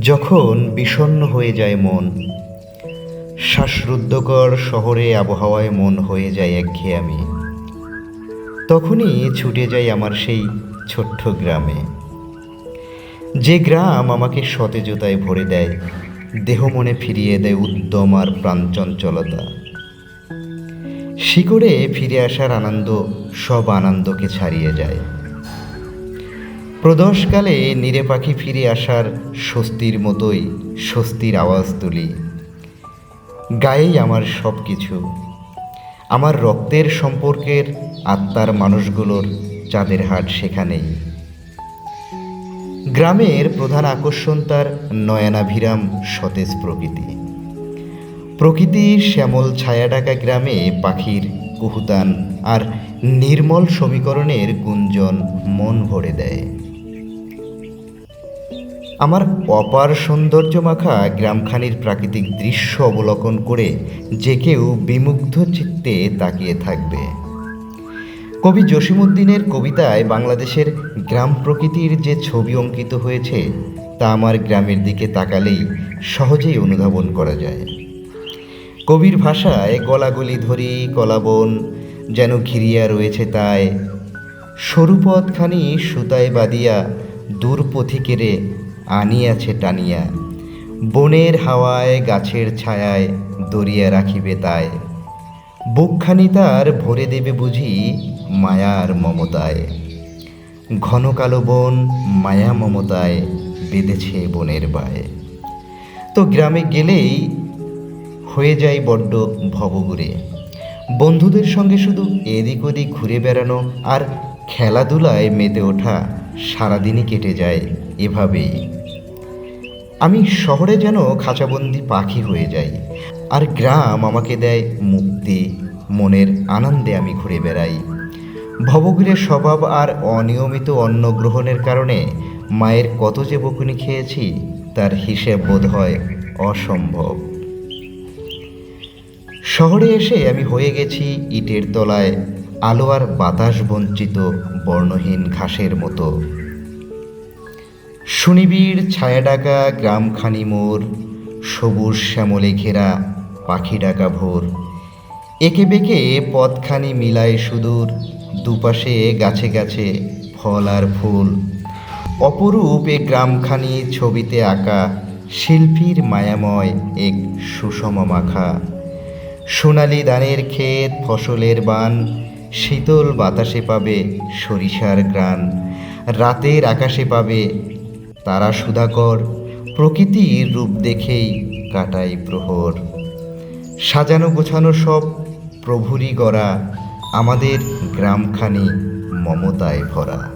যখন বিষণ্ণ হয়ে যায় মন, শ্বাসরুদ্ধকর শহরে আবহাওয়ায় মন হয়ে যায় একঘেয়ামি তখনই ছুটে যাই আমার সেই ছোট্ট গ্রামে। যে গ্রাম আমাকে সতেজতায় ভরে দেয়, দেহ মনে ফিরিয়ে দেয় উদ্যম আর প্রাণচঞ্চলতা। শিকড়ে ফিরে আসার আনন্দ, সব আনন্দকে ছাড়িয়ে যায়। প্রদোষকালে নিরে পাখি ফিরে আসার স্বস্তির মতোই স্বস্তির আওয়াজ তুলি। গায়েই আমার সব কিছু আমার রক্তের সম্পর্কের আত্মার মানুষগুলোর চাঁদের হাট সেখানেই। গ্রামের প্রধান আকর্ষণ তার নয়নাভিরাম সতেজ প্রকৃতি। প্রকৃতির শ্যামল ছায়াঢাকা গ্রামে পাখির কুহুতান আর নির্মল সমীকরণের গুঞ্জন মন ভরে দেয়। আমার অপার সৌন্দর্য মাখা গ্রামখানির প্রাকৃতিক দৃশ্য অবলোকন করে যে কেউ বিমুগ্ধ চিত্তে তাকিয়ে থাকবে। কবি জসিমুদ্দিনের কবিতায় বাংলাদেশের গ্রাম প্রকৃতির যে ছবি অঙ্কিত হয়েছে, তা আমার গ্রামের দিকে তাকালেই সহজেই অনুধাবন করা যায়। কবির ভাষায় গলাগলি ধরি, কলাবন যেন ঘিরিয়া রয়েছে তাই। সরু পথখানি সুতায় বাঁধিয়া দূর পথিকেরে আনিয়াছে টানিয়া। বনের হাওয়ায়, গাছের ছায়ায় দরিয়া রাখিবে তাই। বুকখানি তার ভরে দেবে বুঝি মায়ার মমতায়। ঘন কালো বন মায়া মমতায় বেঁধেছে বনের বায়ে। তো গ্রামে গেলেই হয়ে যায় বড্ড ভবঘুরে। বন্ধুদের সঙ্গে শুধু এদিক ওদিক ঘুরে বেড়ানো আর খেলাধুলায় মেতে ওঠা সারাদিনই কেটে যায় এভাবেই। আমি শহরে যেন খাঁচাবন্দি পাখি হয়ে যাই আর গ্রাম আমাকে দেয় মুক্তি, মনের আনন্দে আমি ঘুরে বেড়াই। ভবঘুরের স্বভাব আর অনিয়মিত অন্ন গ্রহণের কারণে মায়ের কত যে বকুনি খেয়েছি, তার হিসেব বোধ হয় অসম্ভব। শহরে এসে আমি হয়ে গেছি ইটের তলায় আলো আর বাতাস বঞ্চিত বর্ণহীন ঘাসের মতো। সুনিবিড় ছায়া ডাকা গ্রামখানি মোর, সবুজ শ্যামলে ঘেরা পাখি ডাকা ভোর। একে বেঁকে পথখানি মিলায় সুদূর, দুপাশে গাছে গাছে ফল আর ফুল। অপরূপ এ গ্রামখানি ছবিতে আঁকা শিল্পীর মায়াময় এক সুষম মাখা। সোনালি ধানের ক্ষেত, ফসলের বান, শীতল বাতাসে পাবে সরিষার গ্রান, রাতের আকাশে পাবে তারা সুধাকর, প্রকৃতির রূপ দেখেই কাটাই প্রহর। সাজানো গোছানো সব প্রভুরই গড়া, আমাদের গ্রামখানি মমতায় ভরা।